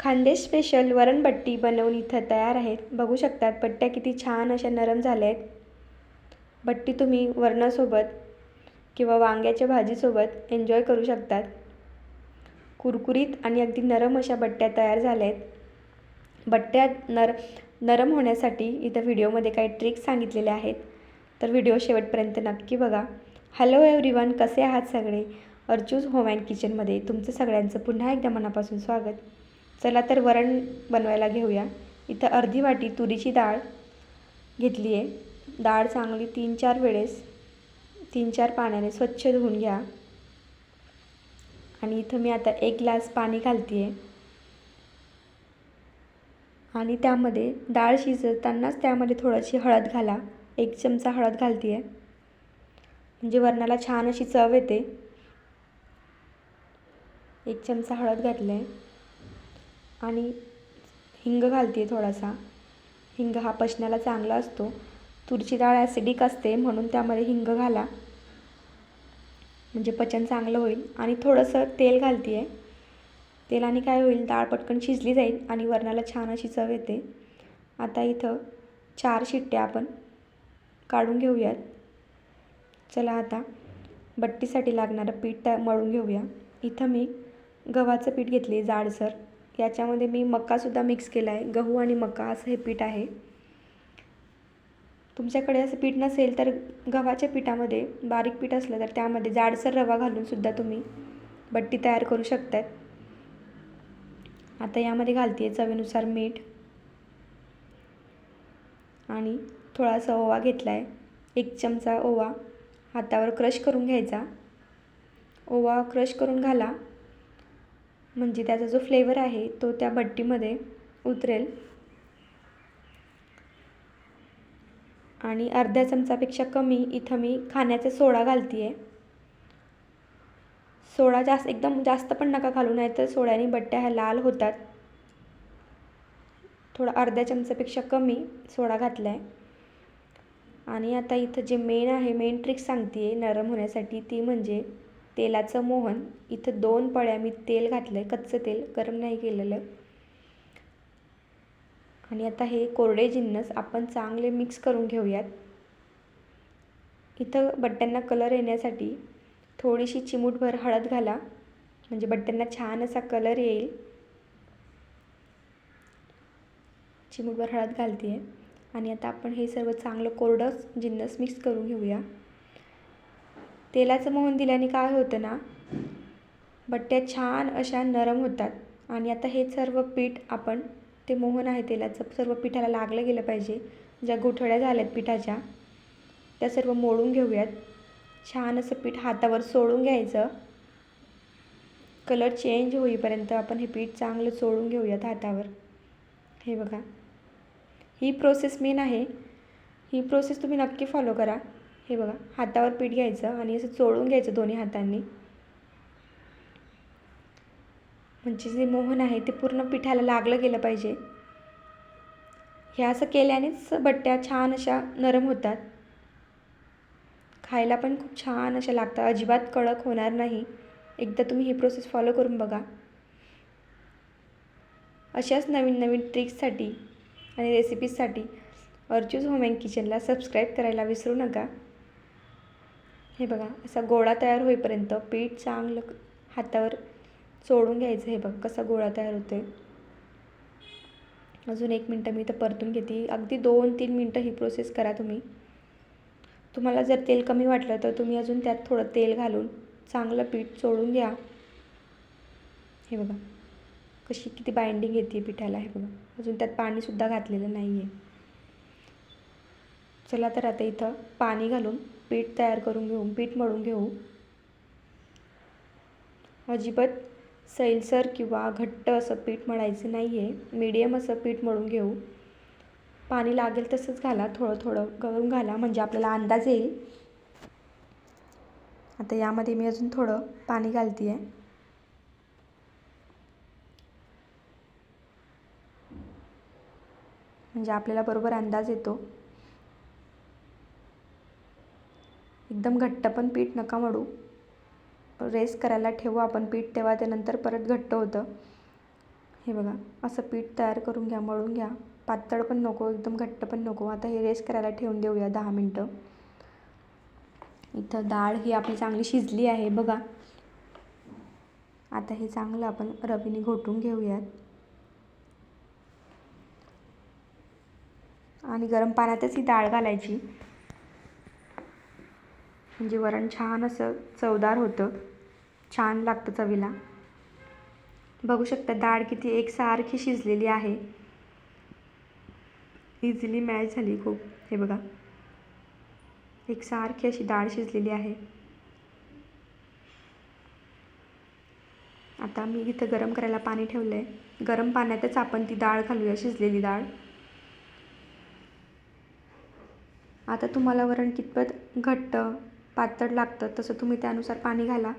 खांदे स्पेशल वरणबट्टी बनवून इथं तयार आहेत. बघू शकतात पट्ट्या किती छान अशा नरम झाल्या आहेत. बट्टी तुम्ही वरणासोबत किंवा वांग्याच्या भाजीसोबत एन्जॉय करू शकतात. कुरकुरीत आणि अगदी नरम अशा बट्ट्या तयार झाल्या आहेत. बट्ट्या नर नरम होण्यासाठी इथं व्हिडिओमध्ये काही ट्रिक्स सांगितलेल्या आहेत. तर व्हिडिओ शेवटपर्यंत नक्की बघा. हॅलो एव्हरीवन कसे आहात सगळे? अर्चूज होम अँड किचनमध्ये तुमचं सगळ्यांचं पुन्हा एकदा मनापासून स्वागत. चला तर वरण बनवायला घेऊया. इथं अर्धी वाटी तुरीची डाळ घेतली आहे डाळ चांगली तीन चार वेळेस तीन चार पाण्याने स्वच्छ धुवून घ्या. आणि इथं मी आता एक ग्लास पाणी घालते आहे आणि त्यामध्ये डाळ शिजवतानाच त्यामध्ये थोडीशी हळद घाला. एक चमचा हळद घालते आहे म्हणजे वरणाला छान अशी चव येते. एक चमचा हळद घातलं आहे आणि हिंग घालते थोडासा. हिंग हा पचण्याला चांगला असतो. तुरीची डाळ ॲसिडिक असते म्हणून त्यामध्ये हिंग घाला. म्हणजे पचन चांगलं होईल. आणि थोडंसं तेल घालते आहे तेलाने काय होईल डाळ पटकन शिजली जाईल आणि वरणाला छान अशी चव येते. आता इथं चार शिट्ट्या आपण काढून घेऊयात. चला आता बट्टीसाठी लागणारं पीठ मळून घेऊया. इथं मी गव्हाचं पीठ घेतले जाडसर. याच्यामध्ये मी मकासुद्धा मिक्स केला आहे. गहू आणि मका असं हे पीठ आहे. तुमच्याकडे असं पीठ नसेल तर गव्हाच्या पिठामध्ये बारीक पीठ असलं तर त्यामध्ये जाडसर रवा घालूनसुद्धा तुम्ही बट्टी तयार करू शकतात आता यामध्ये घालते आहे चवीनुसार मीठ आणि थोडासा ओवा घेतला आहे एक चमचा ओवा हातावर क्रश करून घ्यायचा. ओवा क्रश करून घाला. म्हणजे त्याचा जो फ्लेवर आहे तो त्या बट्टीमध्ये उतरेल. आणि अर्ध्या चमचापेक्षा कमी इथं मी खाण्याचा सोडा घालते आहे सोडा जास्त एकदम जास्त पण नका घालू नाही तर सोड्याने बट्ट्या ह्या लाल होतात. थोडा अर्ध्या चमचापेक्षा कमी सोडा घातला आहे आणि आता इथं जे मेन आहे मेन ट्रिक सांगते आहे नरम होण्यासाठी ती म्हणजे तेलाचं मोहन इथं दोन पळ्या मी तेल घातलं आहे कच्चं तेल गरम नाही केलेलं. आणि आता हे कोरडे जिन्नस आपण चांगले मिक्स करून घेऊयात. इथं बट्ट्यांना कलर येण्यासाठी थोडीशी चिमूटभर हळद घाला. म्हणजे बट्ट्यांना छान असा कलर येईल. चिमूटभर हळद घालते आहे आणि आता आपण हे सर्व चांगलं कोरडं जिन्नस मिक्स करून घेऊया. तेलाचं मोहन दिल्याने काय होतं ना? बट्ट्या छान अशा नरम होतात. आणि आता हे सर्व पीठ आपण ते मोहन आहे तेलाचं सर्व पिठाला लागलं गेलं पाहिजे. ज्या गुठळ्या झाल्यात पिठाच्या त्या सर्व मोडून घेऊयात. छान असं पीठ हातावर सोडून घ्यायचं. कलर चेंज होईपर्यंत आपण हे पीठ चांगलं सोडून घेऊयात हातावर. हे बघा. ही प्रोसेस मेन आहे. ही प्रोसेस तुम्ही नक्की फॉलो करा. हे बघा हातावर पीठ घ्यायचं आणि असं चोळून घ्यायचं दोन्ही हातांनी. म्हणजे जे मोहन आहे ते पूर्ण पिठाला लागलं गेलं पाहिजे. हे असं केल्यानेच बट्ट्या छान अशा नरम होतात. खायला पण खूप छान अशा लागतात. अजिबात कडक होणार नाही. एकदा तुम्ही ही प्रोसेस फॉलो करून बघा. अशाच नवीन नवीन ट्रिक्ससाठी आणि रेसिपीजसाठी अर्चूज होम अँड किचनला सबस्क्राईब करायला विसरू नका. हे बघा असा गोळा तयार होईपर्यंत पीठ चांगलं हातावर चोळून घ्यायचं. हे बघ कसा गोळा तयार होतो अजून एक मिनटं मी इथं परतून घेते. अगदी दोन तीन मिनटं ही प्रोसेस करा तुम्ही. तुम्हाला जर तेल कमी वाटलं तर तुम्ही अजून त्यात थोडं तेल घालून चांगलं पीठ चोळून घ्या. हे बघा कशी किती बाइंडिंग येते पिठाला. हे बघा अजून त्यात पाणीसुद्धा घातलेलं नाही आहे चला तर आता इथं पाणी घालून पीठ तयार करून घेऊ पीठ मळून घेऊ. अजिबात सैलसर किंवा घट्ट असं पीठ मळायचं नाही आहे मीडियम असं पीठ मळून घेऊ. पाणी लागेल तसंच घाला थोडं थोडं गळून घाला म्हणजे आपल्याला अंदाज येईल. आता यामध्ये मी अजून थोडं पाणी घालते आहे म्हणजे आपल्याला बरोबर अंदाज येतो. एकदम घट्ट पण पीठ नका मळू. रेस्ट करायला ठेवू आपण पीठ तेव्हा त्यानंतर परत घट्ट होतं. हे बघा असं पीठ तयार करून घ्या मळून घ्या. पातळ पण नको एकदम घट्ट पण नको. आता हे रेस्ट करायला ठेवून देऊया दहा मिनटं. इथं डाळ ही आपली चांगली शिजली आहे बघा. आता हे चांगलं आपण रवीने घोटून घेऊयात. आणि गरम पाण्यातच ही डाळ घालायची. म्हणजे वरण छान असं चवदार होतं. छान लागतं चवीला. बघू शकता डाळ किती एकसारखी शिजलेली आहे. इझिली मॅच झाली खूप. हे बघा. एकसारखी अशी डाळ शिजलेली आहे. आता मी इथं गरम करायला पाणी ठेवलं आहे गरम पाण्यातच आपण ती डाळ घालूया शिजलेली डाळ. आता तुम्हाला वरण कितपत घट्ट पातळ लागतं तसं तुम्ही त्यानुसार पाणी घाला.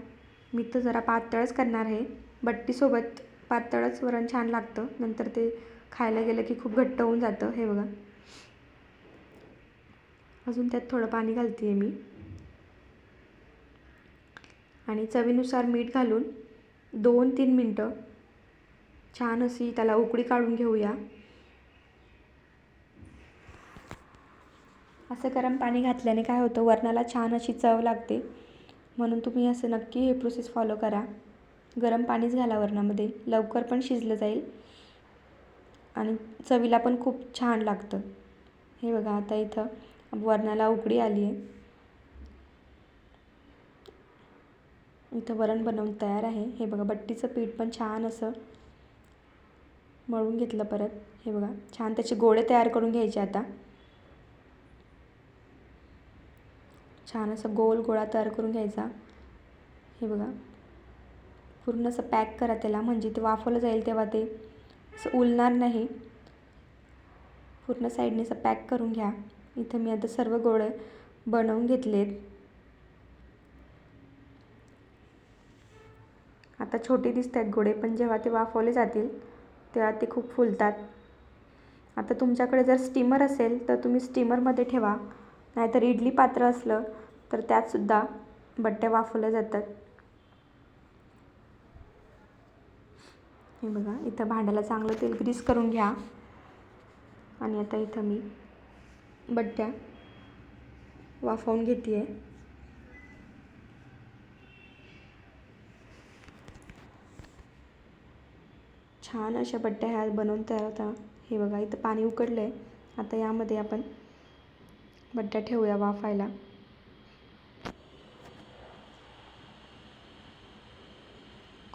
मी तर जरा पातळच करणार आहे. बट्टीसोबत पातळच वरण छान लागतं. नंतर ते खायला गेलं की खूप घट्ट होऊन जातं. हे बघा. अजून त्यात थोडं पाणी घालते आहे मी. आणि चवीनुसार मीठ घालून दोन तीन मिनटं छान अशी त्याला उकळी काढून घेऊया. असं गरम पाणी घातल्याने काय होतं? वरणाला छान अशी चव लागते. म्हणून तुम्ही असं नक्की हे प्रोसेस फॉलो करा. गरम पाणीच घाला वरणामध्ये. लवकर पण शिजलं जाईल. आणि चवीला पण खूप छान लागतं. हे बघा आता इथं वरणाला उकडी आली आहे. इथं वरण बनवून तयार आहे. हे बघा बट्टीचं पीठ पण छान असं मळून घेतलं परत. हे बघा छान त्याचे गोळे तयार करून घ्यायचे आता. छान असं गोल गोळा तयार करून घ्यायचा. हे बघा. पूर्ण असं पॅक करा त्याला. म्हणजे ते वाफवलं जाईल तेव्हा ते. असं उलणार नाही. पूर्ण साईडने असं पॅक करून घ्या. इथं मी आता सर्व गोळे बनवून घेतलेत. आता छोटे दिसत आहेत गोळे पण जेव्हा ते वाफवले जातील तेव्हा ते खूप फुलतात. आता तुमच्याकडे जर स्टीमर असेल तर तुम्ही स्टीमरमध्ये ठेवा. नाहीतर इडली पात्र असलं तर त्यातसुद्धा बट्ट्या वाफवल्या जातात. हे बघा इथं भांड्याला चांगलं तेल ग्रीस करून घ्या. आणि आता इथं मी बट्ट्या वाफवून घेते आहे छान अशा बट्ट्या ह्या बनवून तयार होता. हे बघा इथं पाणी उकडलं आहे आता यामध्ये आपण बट्ट्या ठेवूया वाफायला.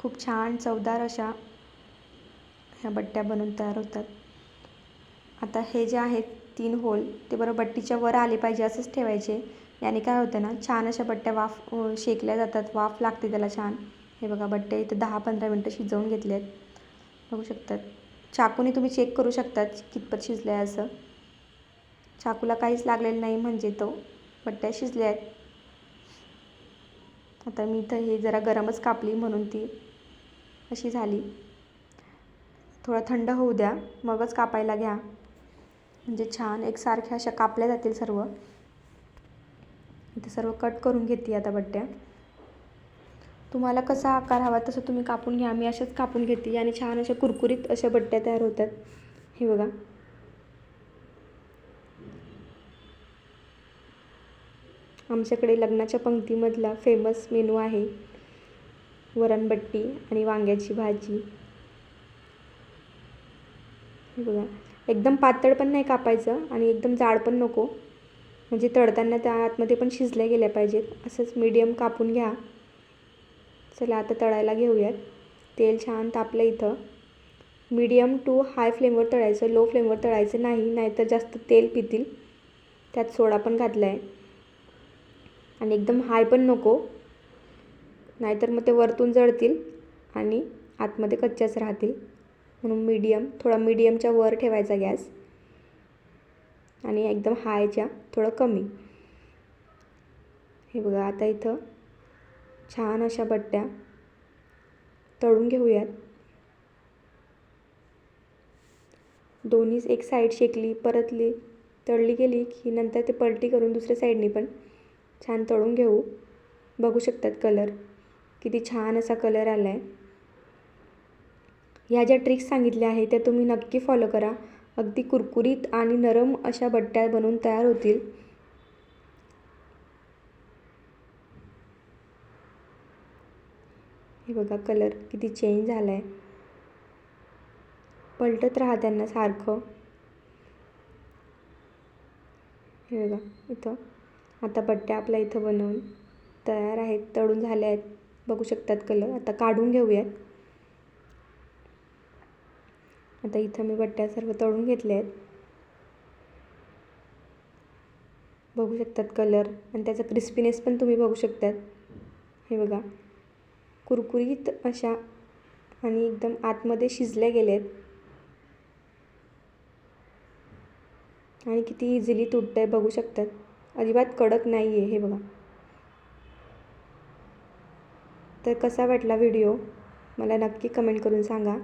खूप छान चवदार अशा ह्या बट्ट्या बनवून तयार होतात. आता हे जे आहेत तीन होल ते बरोबर बट्टीच्या वर आले पाहिजे असंच ठेवायचे. याने काय होतं ना छान अशा बट्ट्या वाफ शेकल्या जातात वाफ लागते त्याला छान. हे बघा बट्टे इथं दहा पंधरा मिनटं शिजवून घेतले आहेत बघू शकतात. चाकूने तुम्ही चेक करू शकतात कितपत शिजलं आहे असं. चाकूला काहीच लागलेलं नाही म्हणजे तो. बट्ट्या शिजल्या आहेत आता मी इथं हे जरा गरमच कापली म्हणून ती. अशी झाली. थोडं थंड होऊ द्या मगच कापायला घ्या. म्हणजे छान एकसारख्या अशा कापल्या जातील सर्व. इथे सर्व कट करून घेते आता बट्ट्या. तुम्हाला कसा आकार हवा तसं तुम्ही कापून घ्या. मी अशाच कापून घेते. आणि छान अशा कुरकुरीत अशा बट्ट्या तयार होतात. हे बघा. आमच्याकडे लग्नाच्या पंक्तीमधला फेमस मेनू आहे. वरणबट्टी आणि वांग्याची भाजी. हे बघा. एकदम पातळ पण नाही कापायचं आणि एकदम जाड पण नको. म्हणजे तळताना त्या आतमध्ये पण शिजल्या गेल्या पाहिजेत. असंच मीडियम कापून घ्या. चला आता तळायला घेऊयात. तेल छान तापलं इथं. मीडियम टू हाय फ्लेमवर तळायचं. लो फ्लेमवर तळायचं नाही नाहीतर जास्त तेल पितील. त्यात सोडा पण घातला आहे आणि एकदम हाय पण नको. नाहीतर मग ते वरतून जळतील आणि आतमध्ये कच्च्याच राहतील. म्हणून मीडियम थोडा मीडियमच्या वर ठेवायचा गॅस. आणि एकदम हायच्या थोडं कमी. हे बघा आता इथं छान अशा बट्ट्या तळून घेऊयात. दोन्हीच एक साईड शेकली परतली तळली गेली की नंतर ते पलटी करून दुसऱ्या साईडनी पण छान तळून घेऊ. बघू शकतात कलर किती छान असा कलर आला आहे ह्या ज्या ट्रिक्स सांगितल्या आहेत त्या तुम्ही नक्की फॉलो करा. अगदी कुरकुरीत आणि नरम अशा बट्ट्या बनवून तयार होतील. हे बघा कलर किती चेंज झाला आहे पलटत राहा त्यांना सारखं. हे बघा इथं. आता बट्ट्या आपल्या इथं बनवून तयार आहेत तळून झाल्या आहेत. बघू शकतात कलर आता काढून घेऊयात. आता इथं मी बट्ट्या सर्व तळून घेतल्या आहेत बघू शकतात कलर आणि त्याचा क्रिस्पीनेस पण तुम्ही बघू शकतात. हे बघा. कुरकुरीत अशा आणि एकदम आतमध्ये शिजल्या गेल्या आहेत आणि किती इझिली तुटतं आहे बघू शकतात. अजिबात कडक नाही आहे हे बघा. तर कसा वाटला व्हिडिओ? मला नक्की कमेंट करून सांगा.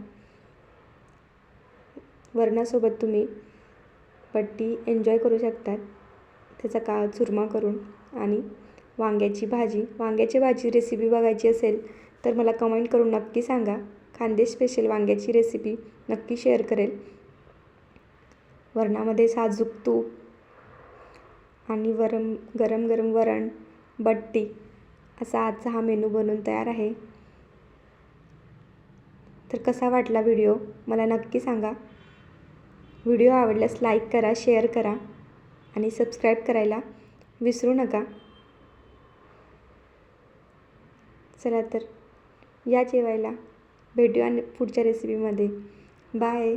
वरणासोबत तुम्ही पट्टी एन्जॉय करू शकतात. त्याचा का चुरमा करून. आणि वांग्याची भाजी. वांग्याची भाजी रेसिपी बघायची असेल तर मला कमेंट करून नक्की सांगा. खांदे स्पेशल वांग्याची रेसिपी नक्की शेअर करेल. वरणामध्ये साजूक तूप आणि वरम गरम गरम वरण बट्टी. असा आजचा हा मेनू बनून तयार आहे. तर कसा वाटला व्हिडिओ? मला नक्की सांगा. व्हिडिओ आवडल्यास लाईक करा शेअर करा आणि सबस्क्राईब करायला विसरू नका. चला तर या जेवायला. भेटूया पुढच्या रेसिपीमध्ये बाय.